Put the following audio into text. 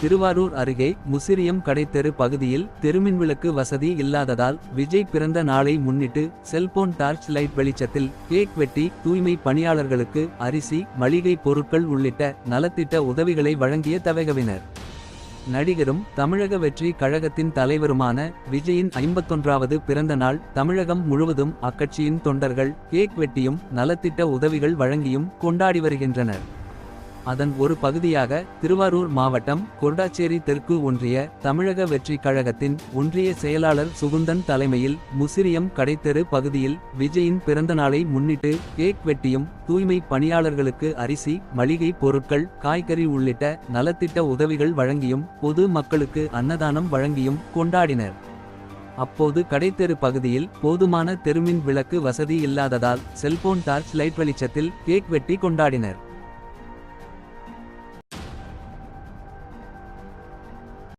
திருவாரூர் அருகே முசிறியம் கடைத்தெரு பகுதியில் தெருமின்விளக்கு வசதி இல்லாததால் விஜய் பிறந்த நாளை முன்னிட்டு செல்போன் டார்ச் லைட் வெளிச்சத்தில் கேக் வெட்டி தூய்மை பணியாளர்களுக்கு அரிசி மளிகை பொருட்கள் உள்ளிட்ட நலத்திட்ட உதவிகளை வழங்கிய தவகவினர். நடிகரும் தமிழக வெற்றி கழகத்தின் தலைவருமான விஜயின் ஐம்பத்தொன்றாவது பிறந்த நாள் தமிழகம் முழுவதும் அக்கட்சியின் தொண்டர்கள் கேக் வெட்டியும் நலத்திட்ட உதவிகள் வழங்கியும் கொண்டாடி வருகின்றனர். அதன் ஒரு பகுதியாக திருவாரூர் மாவட்டம் கொர்டாச்சேரி தெற்கு ஒன்றிய தமிழக வெற்றி கழகத்தின் ஒன்றிய செயலாளர் சுகுந்தன் தலைமையில் முசிறியம் கடைத்தெரு பகுதியில் விஜயின் பிறந்தநாளை முன்னிட்டு கேக் வெட்டியும் தூய்மை பணியாளர்களுக்கு அரிசி மளிகை பொருட்கள் காய்கறி உள்ளிட்ட நலத்திட்ட உதவிகள் வழங்கியும் பொது மக்களுக்கு அன்னதானம் வழங்கியும் கொண்டாடினர். அப்போது கடைத்தெரு பகுதியில் போதுமான தெருமின் விளக்கு வசதி இல்லாததால் செல்போன் டார்ச் லைட் வெளிச்சத்தில் கேக் வெட்டி கொண்டாடினர்.